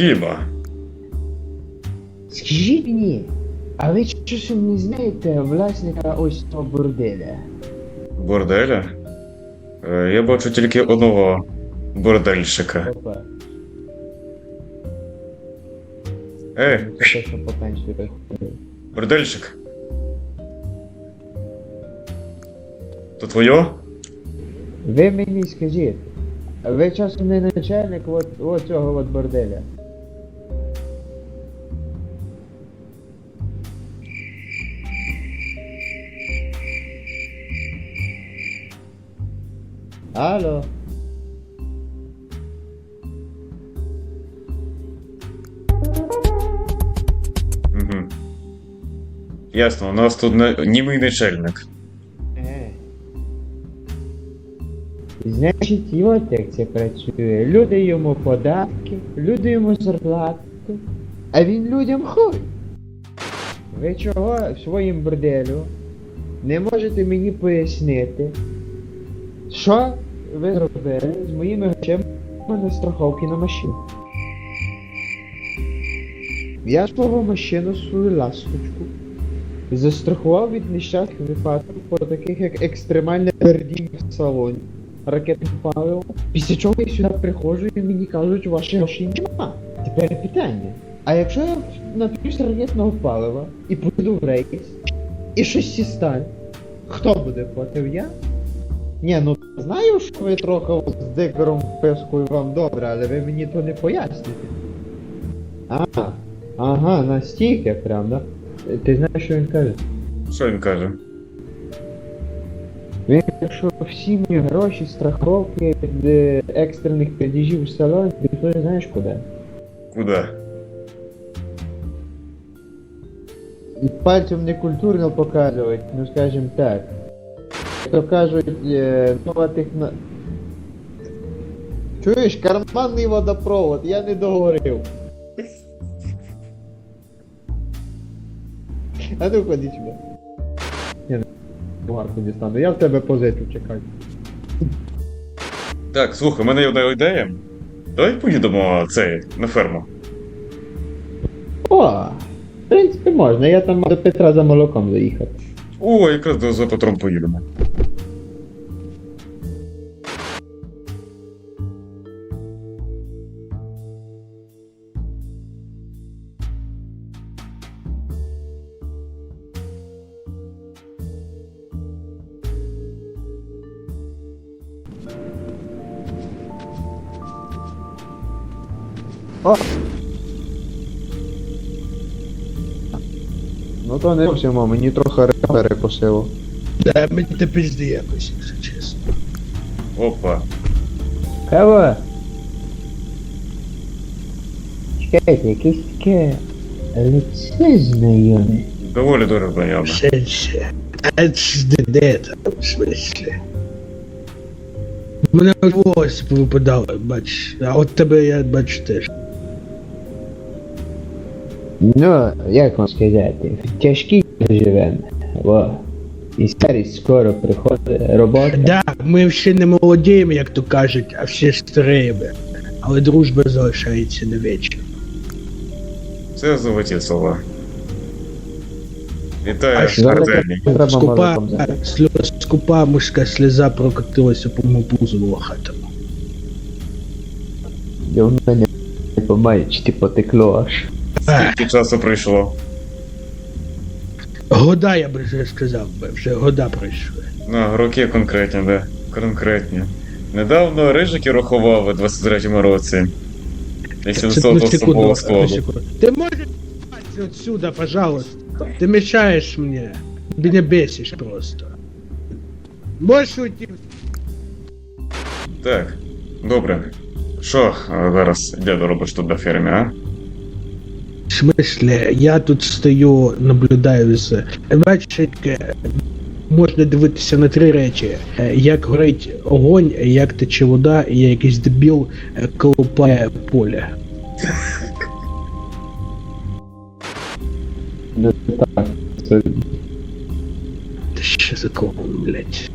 Діма. Скажіть мені, а ви часом не знаєте власника ось того борделя? Борделя? Е, Я бачу тільки одного бордельщика. Опа, Ей, це що по пенсію рахує. бордельщик. То твоє? Ви мені скажіть, а ви часом не начальник от, от цього от борделя? Алло. Угу. Ясно, у нас тут не... німий начальник. Е. Значить, от як це працює. Люди йому податки, люди йому зарплату, а він людям хуй. Ви чого в своїм борделю не можете мені пояснити, що ви зробили з моїми грошима на страховки на машину? Я свого машину, свою ласточку, застрахував від нещасних випадків, по таких як екстремальне пердіння в салоні, ракетних палив. Після чого я сюди приходжу і мені кажуть, ваші гроші нема. Тепер питання. А якщо я нап'юсь ракетного палива і поїду в рейс, і щось сі стане, хто буде платив я? Ні, ну знаю, що ви трохи з дикором в писку і вам добре, але ви мені то не поясните. А, ага, настільки прям, да? Ти знаєш, що він каже? Що він каже? Він якщо всі мої гроші, страховки від е, екстрених падіжів в салон, ти не знаєш куди. Куди? І пальцем не культурно показувати, ну скажем так. То кажуть, е, нова техно... Чуєш, карманний водопровод, я не договорив. А ну ходи сюди. Я не бугарку дістану, я в тебе позичу, чекай. Так, слухай, у мене є одна ідея. Давай поїдемо цей, на ферму. О, в принципі можна, я там до Петра за молоком заїхати. О, якраз до за Петром поїдемо. О! Ну то не зовсім, а мені трохи ре- перекосило. Да, мені те пизди якось, якщо чесно. Опа. Кава! Чекайте, якесь таке лице знайоме. Доволі дуже знайоме. В сенсі. Де там, в смислі? Мене волосся повипадало, бач. А от тебе я бачу теж. Ну, як вам сказати, в тяжкій живемо. Во. І старість скоро приходить, робота. Да, ми ще не молодіємо, як то кажуть, а всі старіємо. Але дружба залишається на вечір. Це золоті слова. Вітаю, А що Артемій. Треба Скупа, сльоз, скупа мужська сльоза прокотилася по моєму пузу волохатому. І в мене по маєчці потекло аж. Скільки часу пройшло? Года, я би вже сказав би, вже года пройшли. Ну, роки конкретні, да. Конкретні. Недавно рижики рахував у 23-му році. 800 Одну особового складу. можешь ебать отсюда, пожалуйста? Ты мешаешь мне. Меня бесишь просто. Можешь уйти? Так, добре. Що зараз дядо робиш тут на фермі, а? В смысле, я тут стою, наблюдаю за... Бачиш, е, можна дивитися на три речі. Е, Як горить огонь, як тече вода, і як якийсь дебіл е, колупає поле. Так, це Та що за клоун, блядь?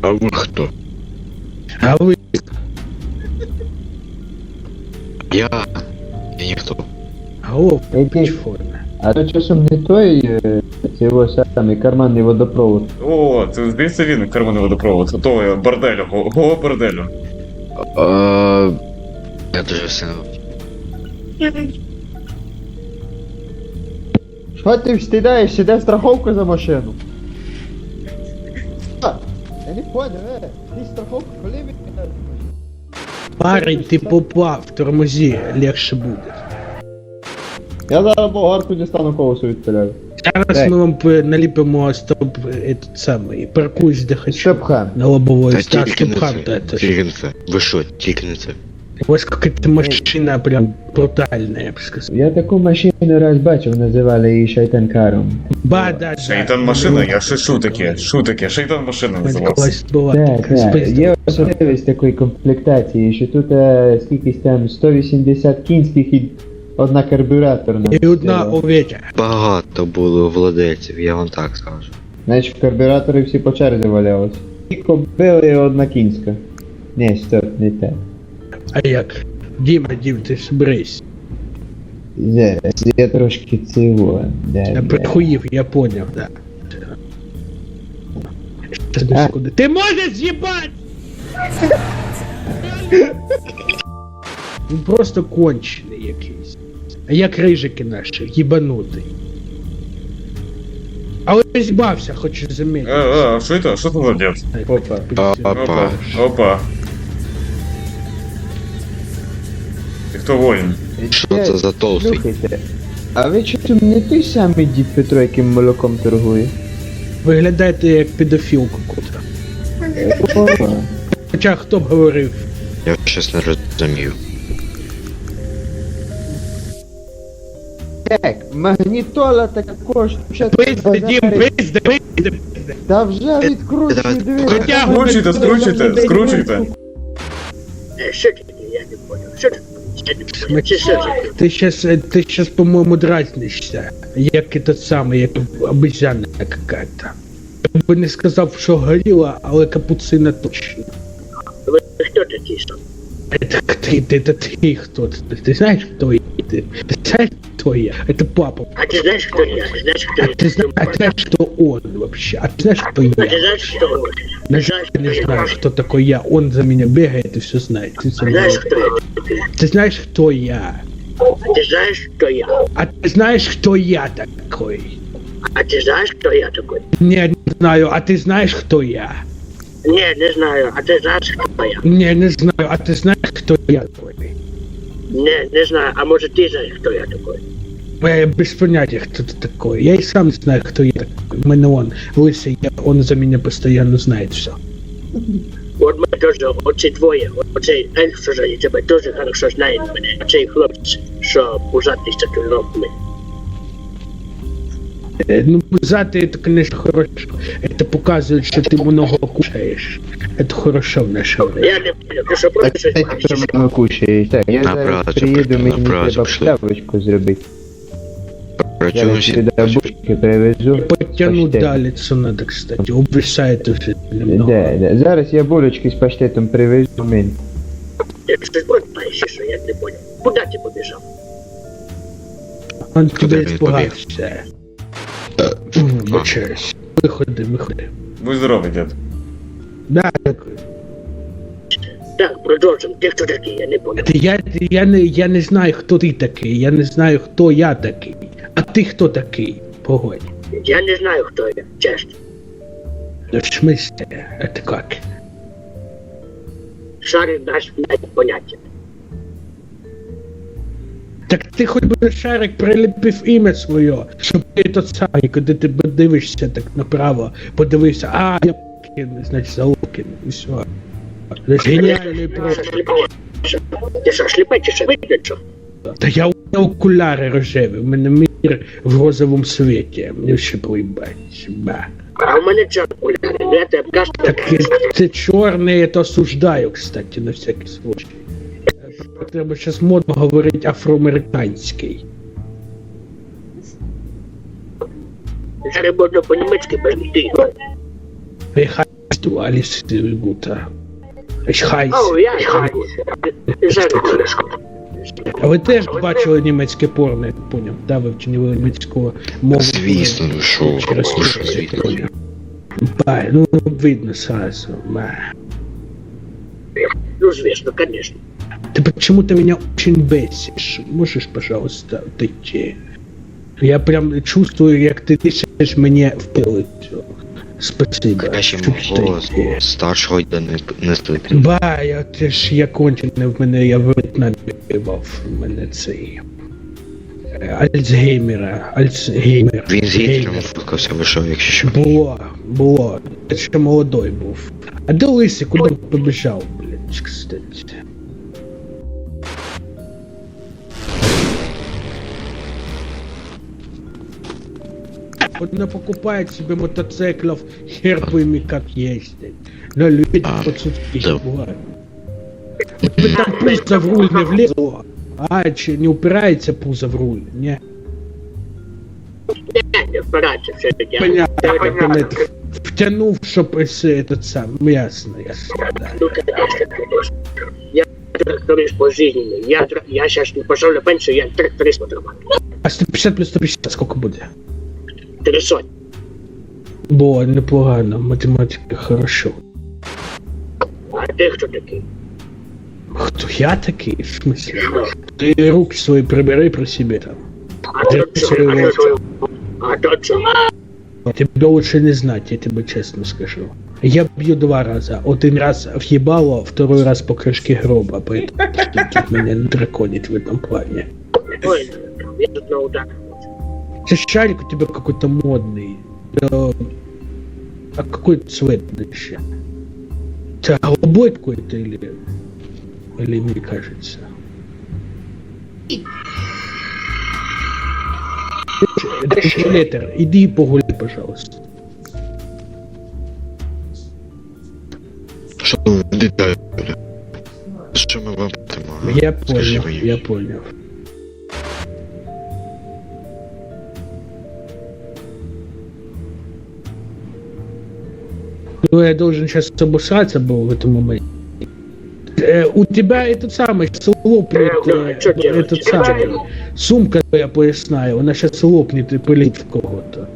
А ви хто? А ви Я. Я ніхто. Який? в формі. А то часом не той е, цього самий карманний водопровод. О, це здається він, карманний водопровод. Того борделю, го- го борделю. Я дуже сильно. Що ти встидаєш, де страховку за машину? Я не понял, е, ти страховку коли? Парень, ти попав, тормозі, легше буде. Я зараз болгарку дістану когось відстріляю. Зараз ми вам п- наліпимо стоп этот самий паркуйсь де хочу. Шепхан. На лобовой Та став тільки не це. Тільки не це. Ви що, тільки не це. У вас какая-то машина прям брутальная, я бы сказал. Я таку машину раз бачив, називали її шайтанкаром. Ба, да, да. Шейтан машина, я ще шу таке, шу таке, шейтан машина називався. колись була Так, така так. спиздила. Є особливість такої комплектації, що тут е, скількись там 180 кінських і одна карбюраторна. І одна овеча. Багато було владельців, я вам так скажу. Значить, в карбюраторі всі по черзі валялись. І кобили одна кінська. Ні, стоп, не так. А як? Діма, Дім, ти зберись. Зараз, я трошки цього. Да, Я да. підхуїв, я поняв, да. Щас, А. секунду. Ти можеш з'їбать! Він просто кончений якийсь. А як рижики наші, їбанутий. Але я збався, хочу Е, замітити. е, а що це? Що це за дід? Опа. Опа. Опа, хто воїн? Що це за толстий? Слухайте, а ви чому не той самий дід Петро, яким молоком торгує? Виглядаєте як педофіл какой-то. Хоча хто б говорив, Я щось не розумію. Так, магнітола також. Пизди, Дім, пизди, пизди. Та вже відкручуй, Давай, дивись. Витягуй, Скручуйте, скручуйте, скручуйте. Що? Я не понял. Що таке? Я не понял. Що таке? Ти щас, е, ти щас, по-моєму, дразнишся, як тот самий, як обезьяна какая-то. Я би не сказав, що горіла, але капуцина точно. Ви хто такий сам? Это ты, ты, это ты кто ты? Ты знаешь, кто я? Ты, ты знаешь, кто я? Это папа. А ти знаєш, хто я? Ти знаєш, хто А я? ты, зна- а ты знаешь, кто он вообще? А ты знаешь, кто А ти я? знаєш, хто он? На жаль, я не знаю, кто такой я. Он за меня бегает и все знает. Ты, за А меня- знаєш, хто я? ты знаешь, кто я? А ти знаєш, хто я? А ты знаешь, кто я такой? А ти знаєш, хто я такой? Не, не знаю. А ты знаешь, кто я? Ні, не знаю. А ти знаєш, хто я? Не, не знаю. А ты знаешь, кто я такой? Не, не знаю. А може ти знаєш, хто я такой? Я без понятия, кто ты такой. Я и сам не знаю, кто я такой. У меня он лысый, я, он за меня постоянно знает все. От ми теж, оці двоє, оцей ельф, що за тебе дуже хорошо знає мене. Оцей хлопець, що пузатий з татуїровками. Э, Ну, пузатый, это, конечно, хорошо. Это показывает, что ты много кушаешь. Это хорошо в наше время. Я не понял, ти що Так, просто щось так, бачиш? що мене кушаєш. Так, я На зараз працю приїду, пішли, мені на працю треба пішли. плявочку зробити. Працюємо Зараз всі. сюди бушки привезу. Подтянуть Паштет. да, лицо надо, кстати. Увисает уже немного. Да, да. Зараз я булочки з паштетом привезу мені. Ти щось бачиш, що я не понял. Куди ти побіжав? Он Куда тебя він испугался. Вибачаюсь. Виходи, виходи. Будь здоровий, дід. Да, так. Так, продовжимо. Ти хто такий, я не понял. Ти- Я, я, не, я не знаю, хто ти такий. Я не знаю, хто я такий. А ти хто такий? Погодь. Я не знаю, хто я, чесно. Ну, в смысле? Это как? Шарик дасть навіть поняття. Так ти хоч би шарик приліпив ім'я своє, щоб ти тот самий, коли ти подивишся так направо, подивився, а, я Лукін, значить за Лукін, і все. Геніальний просто. Ти що, чи що? Видно. Та я у мене окуляри рожеві, у мене мір в розовому світі, мені ще поїбать. Ба. А у мене чорт окуляри. Я тебе кажу, Так е, це чорне, я то осуждаю, кстати, на всякий случай. Треба зараз модно говорити афроамериканський. зараз можна по-німецьки перейти. Wie heißt du, Alice Guter? Ich heiße. О, я. Зараз, А ви теж бачили німецьке порно, я поняв, да, вивчення німецького мову. Звісно, ну що, Через що, що, звісно. поняв. Ба, ну видно сразу. Ба. Ну, звісно, конечно. Ты почему-то меня очень бесишь. Можешь, пожалуйста, отойти? Я прям чувствую, как ты тисяч мне в пилицю. Спасибо. Краще отойти. старшого йде не, не слити. Ба, я ти ж я кончений в мене, я в В'єтнамі. В мене цей. Альцгеймера, Альцгеймер. Він з Гітлером фоткався, ви що, якщо що. Було, було. Я ще молодой був. А де Лисий, куди побіжав, блядь, кстати. Он покупает себе мотоциклов, хер пойми как ездить. Но любит А, пацанки да. бывает. Тебе там пузо в руль не влезло. А, чи не упирається пузо в руль, не? Не, не впиратися все таки. Понятно, понятно. Втянув, esse, этот сам, ясно, ясно, да. Ну, конечно, конечно. Я тракторист по жизни. Я, я сейчас не пошел на пенсию, я трактористом отрабатываю. А 150 плюс 150 сколько буде? Три сотни. Бо непогано, математика хорошо. А ти хто такий? Хто я такий? В смысле? Ти руки свої прибери при себе там. А то що? А то що? А то що? Тебе лучше не знать, я тебе чесно скажу. Я б'ю два рази. Один раз въебало, второй раз по крышке гроба, поэтому тут меня не драконит в этом плане. Ой, я тут на удар. Це шарик у тебя какой-то модный. Э, А какой цвет еще? Это голубой какой-то или... Или мне кажется? Летер, иди погуляй, пожалуйста. Що ви дитя? Що ми вам? Я понял, я понял. Ну, я должен сейчас обосраться был в этом моменте. Э, у тебя этот самый сейчас лопнет, Э, э, чё делать? этот самый, сумка твоя поясная, она сейчас лопнет и полетит в кого-то.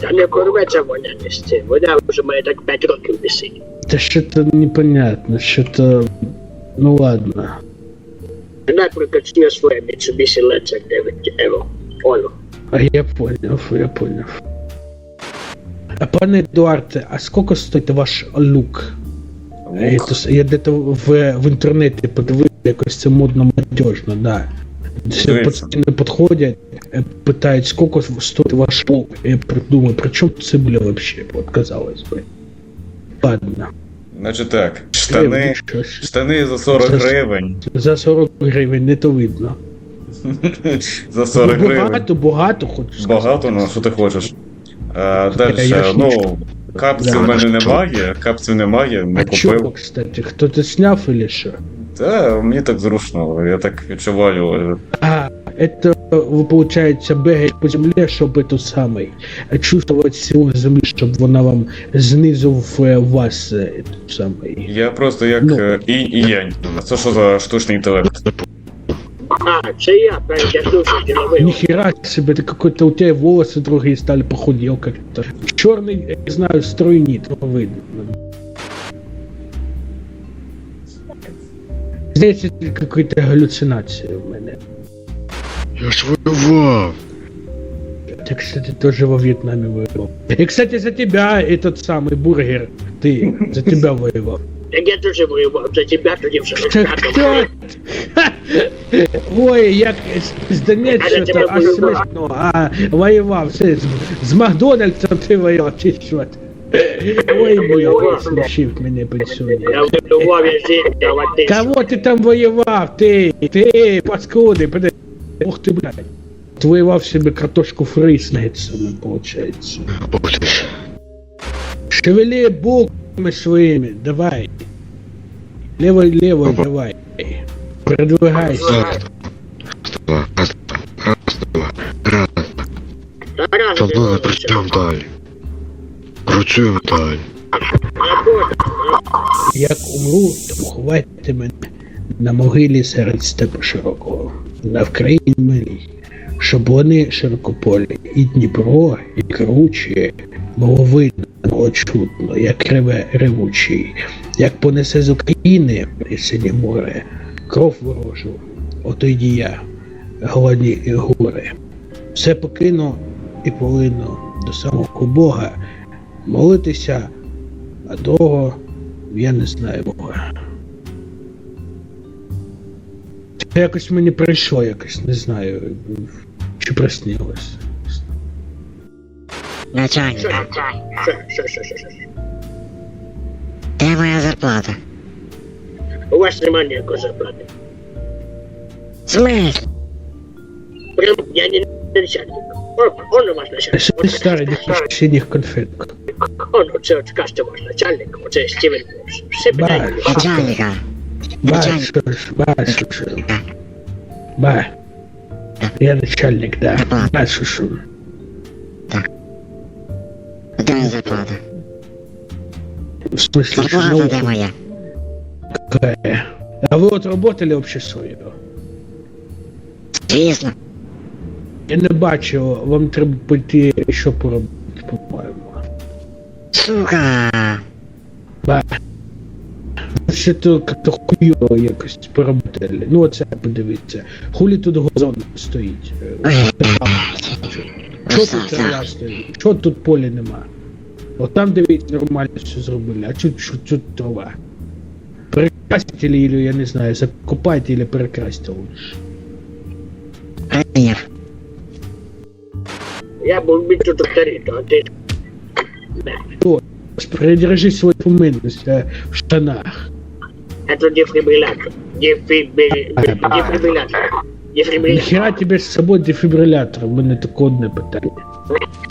Та не порветься вона не з цим. Вона вже має так 5 років висить. Да что-то непонятно, что-то... Ну ладно. Вона прикачне своє Mitsubishi Lancer 9 Evo. Оно. А я понял, я понял. А пане Эдуарде, а сколько стоит ваш лук? Это, с- я где-то в, в інтернеті подивився, якось це модно молодежно, да. Все Дивіться. пацани підходять, е, питають, сколько стоит ваш лук. Я придумаю, при чому цибуля вообще, вот казалось бы. Ладно. Значить так, Е, штани. щось. Штани за 40 Це- гривень. За 40 гривень не то видно. За 40 Ну, гривень. багато, багато хочу сказати. Багато, ну що ти хочеш. А, Я далі, ж ну, капців Да. в мене Що? немає, капців немає, не А чого, купив. кстати, хто-то сняв или що? Та мені так зручно, я так відчуваю. А, это вы, получается, бегаете по земле, чтобы эту самый чувствовать силу земли, чтобы вона вам знизу в е, вас е, этот самый. Я просто як Ну. е, інь і янь. Це що за штучний інтелект? А, це я передягнувся діловий. Нихера себе, ты какой-то у тебя волосы другие стали похудел как-то. Черный, я не знаю, стройнит, но видно. Здесь это какая-то галлюцинация у меня. Я ж воював. Ты, кстати, тоже во Вьетнаме воевал. И, кстати, за тебя этот самый бургер, ты за тебя воевал. Так я дуже воював за тебе, тоді вже Хто? Ой, як з- Донецька, Я за тебе а воював. смішно, а воював, все, з, з Макдональдсом ти воював, чи що? Ой, блядь, смішив мене пенсіонер. Я воював, я жив, ти Кого ти там воював, ти, ти, паскуди, подожди. Ух ти, блядь. Ти воював себе картошку фри з. Ух ти. Шевели булками своими, давай. Левой, левой, Опа. давай. Продвигайся. Раз, два, раз, два, раз, два, раз. Ну, воював. працюємо далі. Працюємо далі. Як умру, то поховайте мене на могилі серед степу широкого, на Вкраїні милій, щоб вони широкополі, і Дніпро, і кручі, було видно, чутно, як реве ревучий, як понесе з України і синє море, кров ворожу, ото й я, голодні гори. Все покину і полину до самого Бога, молитися, а того я не знаю Бога. Це якось мені прийшло, якось, не знаю, чи приснилось. Начальник, де моя зарплата? У вас немає ніякої зарплати. В смысле? Прям я не начальник. Он, он у вас начальник. Ти старий, синіх конфеток? Он, оце от кажете ваш начальник, оце Стівен Крус. Все Ба, питання. Начальника. Ба, Начальник. що ж, ба, що ж. Ба. Я начальник, да. Ба, що ж. Де моя зарплата? В смысле, що Зарплата де наука моя? какая? А вы вот работали вообще свою? Звісно. Я не бачу, вам треба пойти ще поробити, по-моєму. Сука. Ба. Ще то як-то хуйово якось поработали. Ну оце подивіться. Хулі тут газон стоїть. Ой, Що тут трава стоїть? Що тут поля нема? От там дивіться, нормально все зробили, а тут, що тут трава. Перекрасьте или, я не знаю, закопайте или перекрасьте лучше. Я був би тут авторитет, а ти... Да. Придержи свою поминність е, в штанах. Это дефибриллятор. Дефибри... Дефибриллятор. Дефибриллятор. Нахера тебе з собою дефібрилятор? У мене таке одне питання.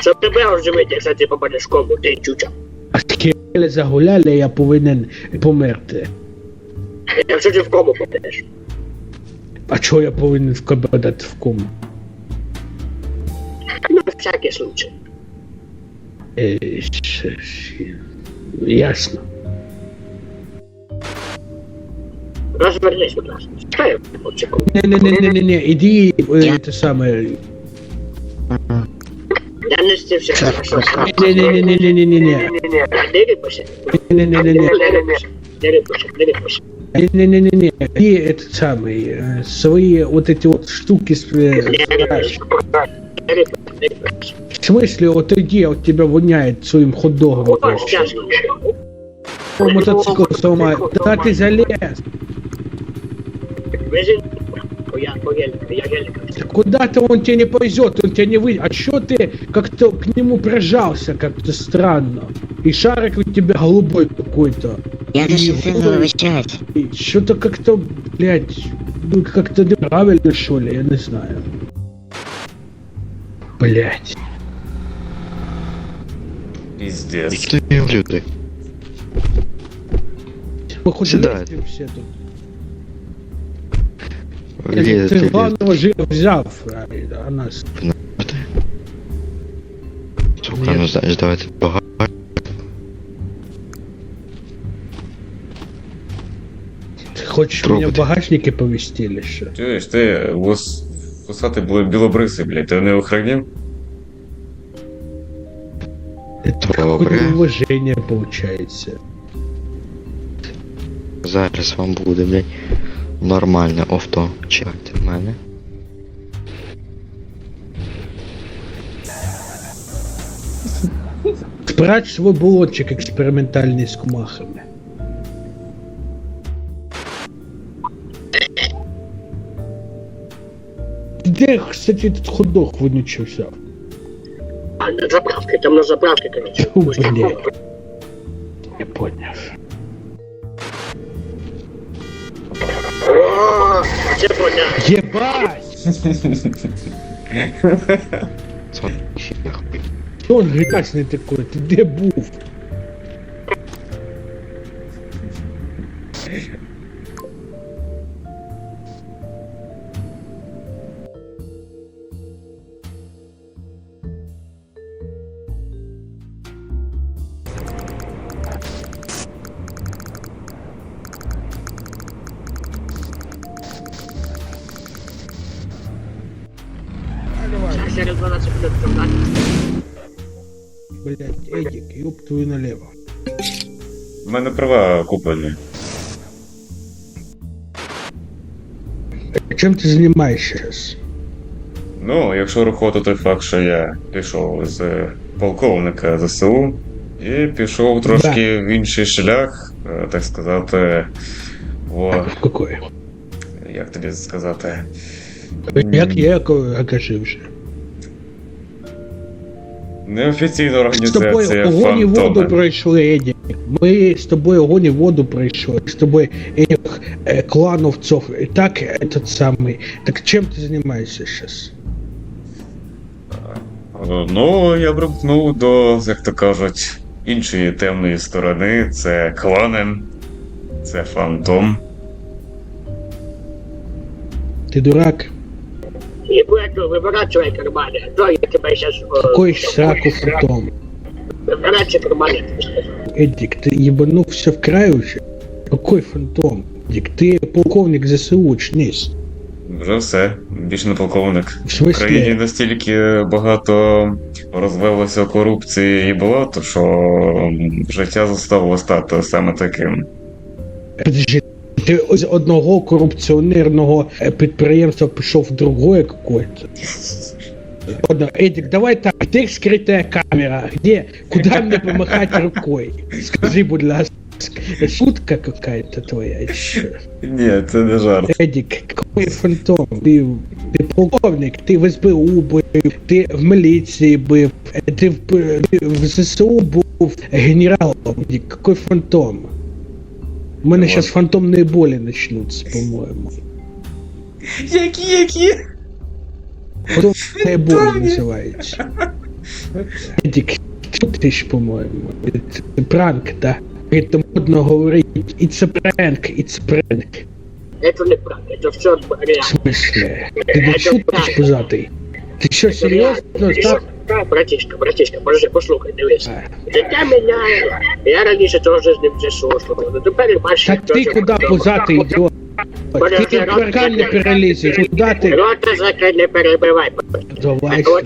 Щоб тебе розуміти, якщо ти попадеш в кому, ти чуча. А скільки загуляли, я повинен померти. Якщо ти в кому попадеш. А чого я повинен вкабадати в кому? Ну, всякий случай. Е, Ясно. Розвернись, будь ласка. Стай от секунду. Не-не-не-не-не, іди е, те саме. Я не з цим все хорошо. Не-не-не-не-не-не-не. Не рипайся. Не-не-не-не-не. Не рипайся. Не рипайся. Не рипайся. Не-не-не-не-не. И этот самый, э, свои вот эти вот штуки с- э, собираешь. Не рипайся. Не рипайся. В смысле, вот иди, от тебя воняет своим хот-догом. О, сейчас. О, мотоцикл сломает. Да ты залез. Вези. Я. Я. Куда-то он тебя не повезет, он тебя не вы... А чё ты как-то к нему прижался как-то странно? И шарик у тебя голубой какой-то. Я голубой. вибачаюсь. И Что-то как-то, блядь, ну как-то неправильно, что ли, я не знаю. Блядь. Піздець. Хто люди? Мы хоть все тут. Ты Лізете, главного жира взяв, а, а нас. лізете. Сука, ну знаєш, давайте багато. Ты хочешь Пробуйте. меня в багажнике повезти или что? Чуєш, ти вус... вусати були білобриси, блядь, ти не охренів? Это Добре. какое уважение получается. Зараз вам буде, блядь, нормальне авто. Чекайте в мене. Спрячь свой баллончик экспериментальный с кумахами. Где, кстати, этот ходок вонючий взял? А на заправке, там на заправке, короче. Фу, блядь. Я понял. Ебать! Что он грязный такой? Ты где був? Права куплені. Чим ти займаєшся зараз? Ну, якщо рахувати той факт, що я пішов з полковника ЗСУ і пішов трошки в інший шлях, е, так сказати, В какой? як тобі сказати. Як я окажи вже? Неофіційна З тобою організація огонь і воду пройшли, Еді. Ми з тобою огонь і воду пройшли. З тобою этих е, клановців. І так, этот самий. Так чим ти займаєшся зараз? Ну, я бримкнув до, як то кажуть, іншої темної сторони. Це клани, це фантом. Ти дурак? И поэтому выворачивай карманы. А то я тебя сейчас... Какой сраку фантом? Выворачивай карманы. Эдик, ты ебанулся в край уже? Какой фантом? Эдик, ты полковник ЗСУ, очнись. Вже все, більше не полковник. В В країні смысле? настільки багато розвелося корупції і болото, що м, життя заставило стати саме таким. Подожди, ти з одного корупціонерного е, підприємства пішов в другое какое-то? Ладно, Эдик, давай так, где скрытая камера? Где? Куда мне помахать рукой? Скажи, будь ласка. Шутка какая-то твоя еще. Ні, це не жарт. Эдик, какой фантом? Ти, ти полковник, ти в СБУ був, ти в міліції був, ти в, ти в ЗСУ був генералом. Эдик, какой фантом? У мене Вот. зараз фантомні болі почнуться, по-моєму. Які, які? Фантомні болі називається. Едік, ти ж, по-моєму. Це пранк, да? Это модно говорити. It's a prank, it's a prank. Это не правда, это все В реально. смысле? Ти не шутиш, пузатий? Ти що, серйозно? Так? Так, братишка, братишка, подожди, послухай, дивись. А. Життя міняє. Я раніше теж з ним вже слухав. Ну тепер бачиш. Так ти куди пузатий ідіот? Ти в паркан не перелізеш, куди ти? Рота закрий, не перебивай. Давай От.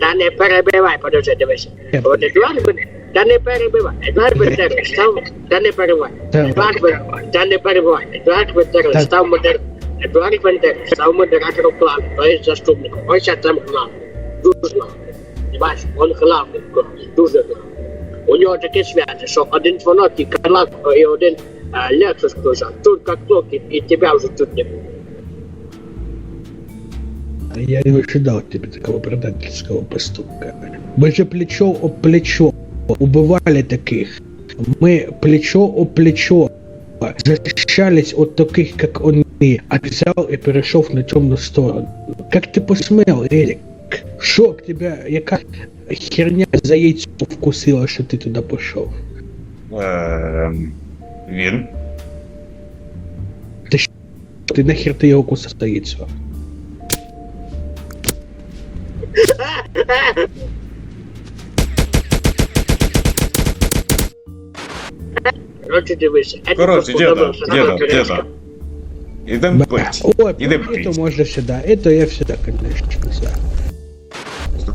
Та не перебивай, подожди, дивися. От Едуард Бен- та не перебивай. Едуард Бендеров став, та не перебивай. Едуард Бен- та не перебивай. Едуард Бендеров Так. став модер... Едуард Бендеров став модератором клану, то є заступником. Ось я там главний. Дуже главний. Бачиш, він главний, дуже главний. У нього таке свято, що один дзвонок і карлак, і один а, Лексус сказав, тут як клок, і, і тебе вже тут не буде. Я не ожидал от тебя такого предательского поступка. Мы же плечо об плечо убивали таких. Мы плечо об плечо защищались от таких, как они. А ты взял и перешел на темную сторону. Как ты посмел, Эрик? Шок тебя, яка херня за яйцо вкусила, що ти туди пішов? Ем, він. Ти нахер ти його кусав за яйцо? Коротше, дивися. Подобався діда, нам діда. Ідем пить. Ой, Ідем это пить. можно всегда. Это я всегда, конечно, за.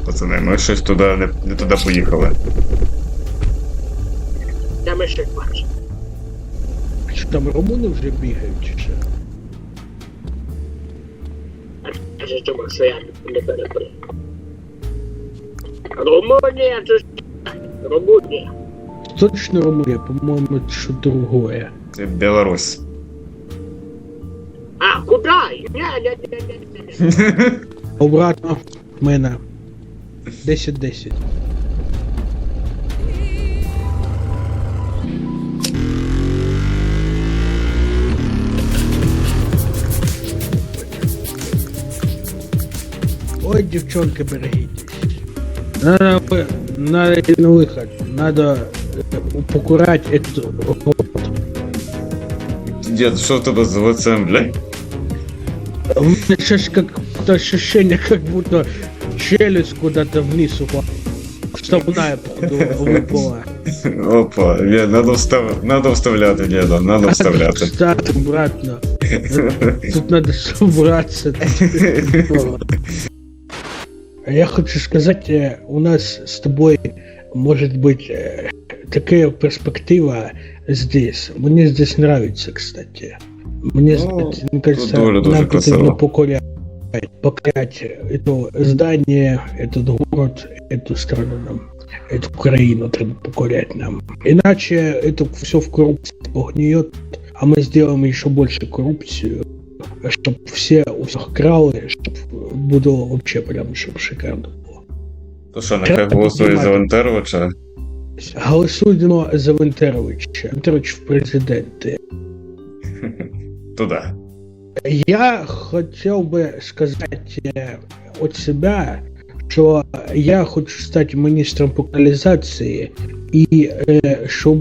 Пацани, ми щось туди не, не туди поїхали. Та ми ще бачимо. Там румуни вже бігають чи ж думав, що я не перебив. Румунія, це ж... Румунія. Точно Румунія, по-моєму, це що другое. Це Білорусь. А, куди? Ні, ні, ні, ні, ні. Обратно, мене. 10-10. Ой, девчонки, берегитесь. Надо, вы- надо идти на выход. Надо э, покурать эту рот. Дід, що в тебе з лицем, блядь? У меня сейчас как-то ощущение, как будто челюсть куда-то вниз упала. Вставная, походу, выпала. Опа, дід, надо, встав... надо вставляти, діда, надо вставляти. Так, обратно. Тут надо собраться. Я хочу сказать, э, у нас с тобой может быть э, такая перспектива здесь. Мне здесь нравится, кстати. Мне, Ну, здесь, мне кажется, тут дуже-дуже нам красиво. потрібно покорять, покорять это здание, этот город, эту страну нам, эту країну треба покорять нам. Иначе это все в коррупции погниет, а мы сделаем еще больше коррупцию, чтобы все у всех крали, чтобы было вообще прям, чтобы шикарно было. То що, нехай голосує за Вентеровича? Голосуємо за Вентеровича. Вентерович в президенти. Туда. Я хотів би сказати е, від себе, що я хочу стати міністром по каналізації, і е, щоб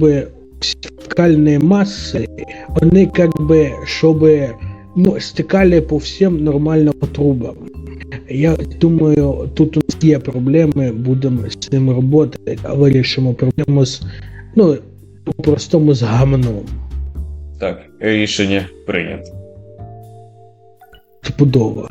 всі фекальні маси, вони как би, щоб ну, стикали по всім нормально по трубам. Я думаю, тут у нас є проблеми, будемо з ним працювати, а вирішимо проблему з, ну, по-простому з гамном. Так, рішення прийнято. Стопудово.